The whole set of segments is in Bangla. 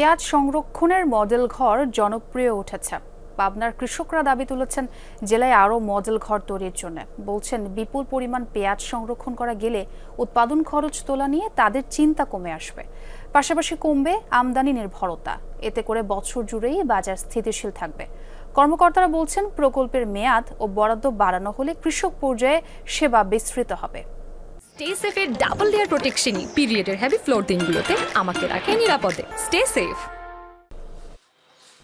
পেঁয়াজ সংরক্ষণের মডেল ঘর জনপ্রিয় উঠেছে। পাবনার কৃষকরা দাবি তুলেছেন, জেলায় আরও মডেল ঘর তৈরির জন্য। বলছেন, বিপুল পরিমাণ পেঁয়াজ সংরক্ষণ করা গেলে উৎপাদন খরচ তোলা নিয়ে তাদের চিন্তা কমে আসবে। পাশাপাশি কমবে আমদানি নির্ভরতা। এতে করে বছর জুড়েই বাজার স্থিতিশীল থাকবে। কর্মকর্তারা বলছেন, প্রকল্পের মেয়াদ ও বরাদ্দ বাড়ানো হলে কৃষক পর্যায়ে সেবা বিস্তৃত হবে। স্টে সেফের ডাবল লেয়ার প্রোটেকশনই পিরিয়ডের হ্যাভি ফ্লোর দিনগুলোতে আমাকে রাখে নিরাপদে। স্টে সেফ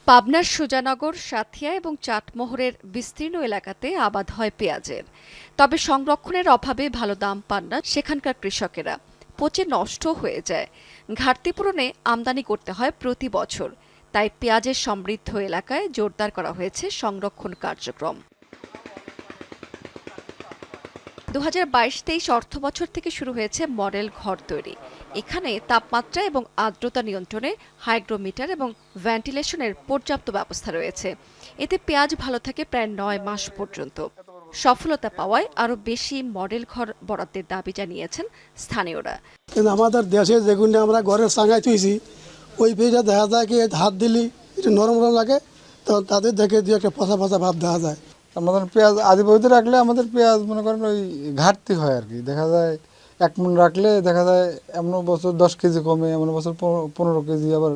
পাবনার সুজানগর, সাথিয়া এবং চাটমোহরের বিস্তীর্ণ এলাকাতে আবাদ হয় পেঁয়াজের। তবে সংরক্ষণের অভাবে ভালো দাম পান না সেখানকার কৃষকেরা। পচে নষ্ট হয়ে যায়। ঘাটতি পূরণে আমদানি করতে হয় প্রতি বছর। তাই পেঁয়াজের সমৃদ্ধ এলাকায় জোরদার করা হয়েছে সংরক্ষণ কার্যক্রম। দু হাজার বাইশ তেইশ অর্থ বছর থেকে শুরু হয়েছে মডেল ঘর তৈরি। এখানে তাপমাত্রা এবং আর্দ্রতা নিয়ন্ত্রণে হাইগ্রোমিটার এবং ভেন্টিলেশনের পর্যাপ্ত ব্যবস্থা রয়েছে। এতে পেঁয়াজ ভালো থাকে প্রায় নয় মাস পর্যন্ত। সফলতা পাওয়ায় আরও বেশি মডেল ঘর বরাদ্দের দাবি জানিয়েছেন স্থানীয়রা। আমাদের দেশে যেগুলো আমরা ঘরের সাঙ্গাই তুইছি ওই পেজে দেখা যায় কি হাত দিলি, একটু নরম নরম লাগে তো তাদের দেখে দিয়ে একটা পচা পচা ভাব দেখা যায়। আমাদের পেঁয়াজ আদি আদিবাসীতে রাখলে আমাদের পেঁয়াজ মনে করেন ওই ঘাটতি হয় আর কি দেখা যায় এক মন রাখলে দেখা যায় এমন বছর দশ কেজি কমে এমন বছর পনেরো- পনেরো কেজি আবার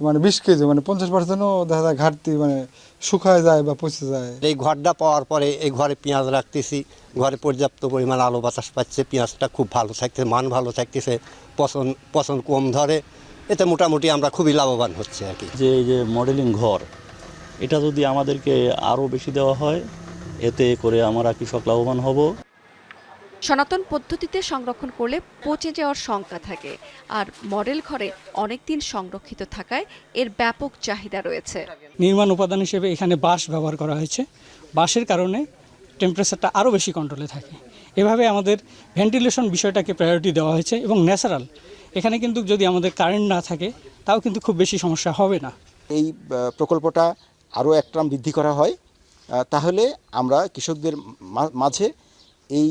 মানে বিশ কেজি মানে পঞ্চাশ পার্সেন্টও দেখা যায় ঘাটতি মানে শুকায় যায় বা পচে যায়। এই ঘরটা পাওয়ার পরে এই ঘরে পেঁয়াজ রাখতেছি ঘরে পর্যাপ্ত পরিমাণ আলো বাতাস পাচ্ছে পেঁয়াজটা খুব ভালো থাকছে মান ভালো থাকতেছে পচন পচন কম ধরে এতে মোটামুটি আমরা খুবই লাভবান হচ্ছে আর কি যে এই যে মডেলিং ঘর এটা যদি আমাদেরকে আরও বেশি দেওয়া হয় এতে করে আমরা কৃষক লাভবান হব। সনাতন পদ্ধতিতে সংরক্ষণ করলে পচে যাওয়ার শঙ্কা থাকে আর মডেল ঘরে অনেকদিন সংরক্ষিত থাকায় এর ব্যাপক চাহিদা রয়েছে। নির্মাণ উপাদান হিসেবে এখানে বাঁশ ব্যবহার করা হয়েছে। বাঁশের কারণে টেম্পারেচারটা আরও বেশি কন্ট্রোলে থাকে। এভাবে আমাদের ভেন্টিলেশন বিষয়টাকে প্রায়োরিটি দেওয়া হয়েছে এবং ন্যাচারাল এখানে কিন্তু যদি আমাদের কারেন্ট না থাকে তাও কিন্তু খুব বেশি সমস্যা হবে না। এই প্রকল্পটা আরও এক ট্রাম বৃদ্ধি করা হয় তাহলে আমরা কৃষকদের মাঝে এই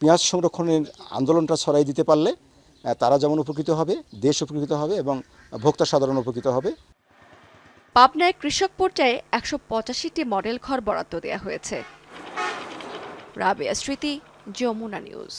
পেঁয়াজ সংরক্ষণের আন্দোলনটা ছড়াই দিতে পারলে তারা যেমন উপকৃত হবে, দেশ উপকৃত হবে এবং ভোক্তা সাধারণ উপকৃত হবে। পাবনায় কৃষক পর্যায়ে একশো পঁচাশিটি মডেল ঘর বরাদ্দ দেওয়া হয়েছে। রাবেয়া স্মৃতি, যমুনা নিউজ।